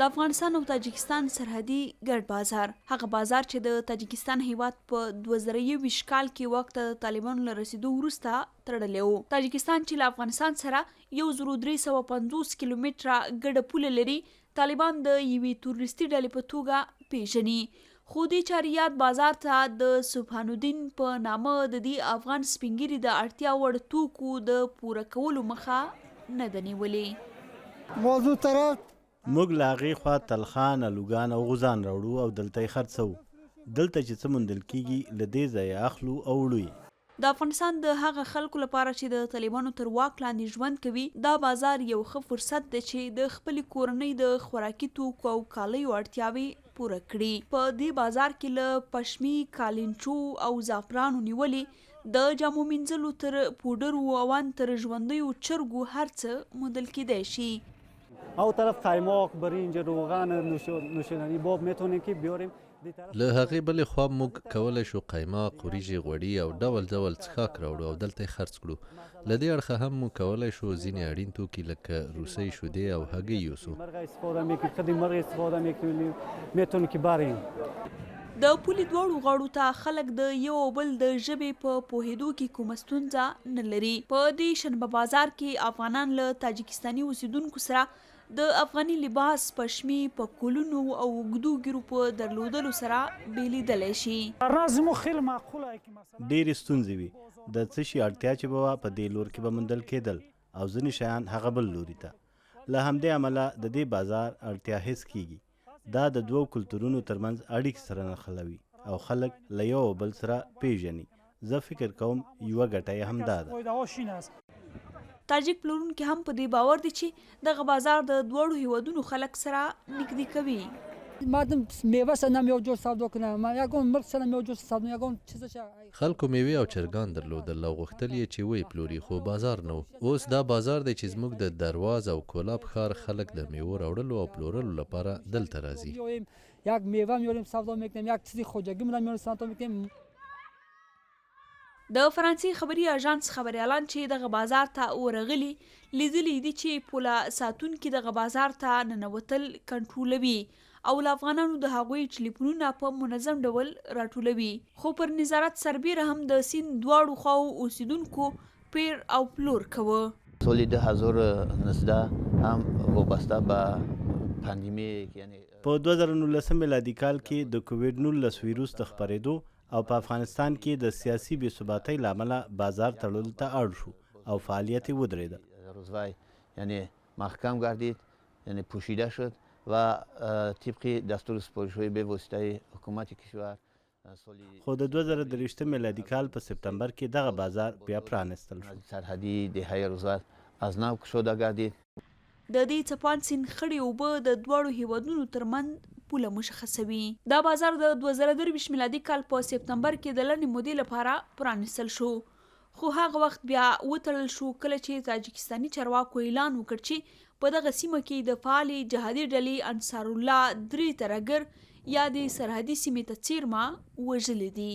د افغانستان او تاجکستان سرحدي ګډ بازار. هغه بازار چې د تاجکستان هیواد په 2020 کال کې وخت د طالبانو له رسیدو وروسته تړلی و. تاجکستان چې له افغانستان سره یو زرو درې سوه پنځوس کیلومتره ګډه پوله لري طالبان د یوې تورستي ډلې په توګه پیژني. خو دې چاریات بازار ته د سبحان الدین په نامه د دې افغان سپینګری د اړتیا وړ توکو د پوره کولو مخه نه ده نیولې. موضوع طرف موږ له هغې خوا تلخان الوګان او غوزان راوړو او دلته یې خرڅوو. دلته چې څه موندل کیږي له دې ځایه اخلو او وړو د افغانستان د هغه خلکو لپاره چې د طالبانو تر واک لاندې ژوند کوي دا بازار یو ښه فرصت دی چې د خپلې کورنۍ د خوراکي توکو او کالیو اړتیاوې پوره کړي. په دې بازار کې له پشمي کالینچو او زعفرانو نیولې د جامو مینځلو تر پوډرو او ان تر ژوندیو چرګو هر څه موندل کیدای شي او طرف قایماق برنج روغن نوشیدنی باب میتونیم که بیاریم. له هغې بلې خوا موږ کولی شو قیماق وریجې غوړي او ډول ډول څښاک راوړو او دلته یې خرڅ کړو. له دې اړخه هم موږ کولی شو ځینې اړین توکي لکه روسۍ شیدې او هګۍ یوسو. د پولي دواړو غاړو ته خلک د یو بل د ژبې په پوهېدو کې کومه ستونزه نه لري. په دې شنبه بازار کې افغانان له تاجکستاني اوسیدونکو سره د افغاني لباس پشمي په کولونو او اوږدو ګیرو په درلودلو سره بیلیدلی شي. رازمو خیلی معقوله که مثلا ډېرې ستونزې وي. د څه شي اړتیا چې به په دې لور کې به موندل کېدل او ځینې شیان هغه بل لوري ته. له همدې امله د دې بازار اړتیا حس کیږي دا د دوو کلتورونو ترمنځ اړیکې سره نښلوي او خلک له یو بل سره پیژني زه فکر کوم یوه ګټه یې همدا ده تاجک پلورونکي هم په دې باور دي چې دغه بازار د دواړو هیوادونو خلک سره نږدې کوي. مردم میوه سره نمیو جور سودا کنه ما یگون مرغ سره نمیو جور سودا یگون چیزش خلکو میوې او چرګان درلودل غوښتل یې چې وی پلوري خو بازار نه و. اوس دا بازار دی چې زموږ د درواز او کولاب ښار خلک د میوو راوړلو او پلورلو لپاره دلته راځي. یک میوه میاریم سودا میکنیم یک چیزی خوجگی میرم میاریم سودا میکنیم د فرانسې خبري اژانس خبريالان چې دغه بازار ته ورغلي لیدلي دي چې پوله ساتونکي دغه بازار ته ننوتل کنټرولوي او له افغانانو د هغوی ټلیفونونه په منظم ډول راټولوي. خو پر نظارت سربیره هم د سیند دواړو خواو اوسیدونکو پیر او پلور کوه سال 2019 هم وابسته به پاندیمی یعنی په 2019 میلادي کال کې د کووډ 19 ویروس د خپرېدو او په افغانستان کې د سیاسي بې ثباتۍ له امله بازار تړلو ته اړ شو او فعالیت ودرېده. یعنی محکم گردید یعنی پوشیده شد و طبق دستور سپارش‌های به واسطه حکومت کشور خو د 2023 میلادي کال په سپتامبر کې دغه بازار بیا پرانستل شو. سرحدی دهه روزوای از نو گردید. د دې څپان سیند خړې اوبه د دواړو هیوادونو ترمنځ پوله مشخصوي دا بازار د 2023 میلادي کال په سپتمبر کې د لنډې مودې لپاره پرانستل شو. خو هغه وخت بیا وتړل شو کله چې تاجکستاني چارواکو اعلان وکړ چې په دغه سیمه کې د فعالې جهادي ډلې انصار الله درې ترګر یا د سرحدي سیمې ته څیرمه وژلي دي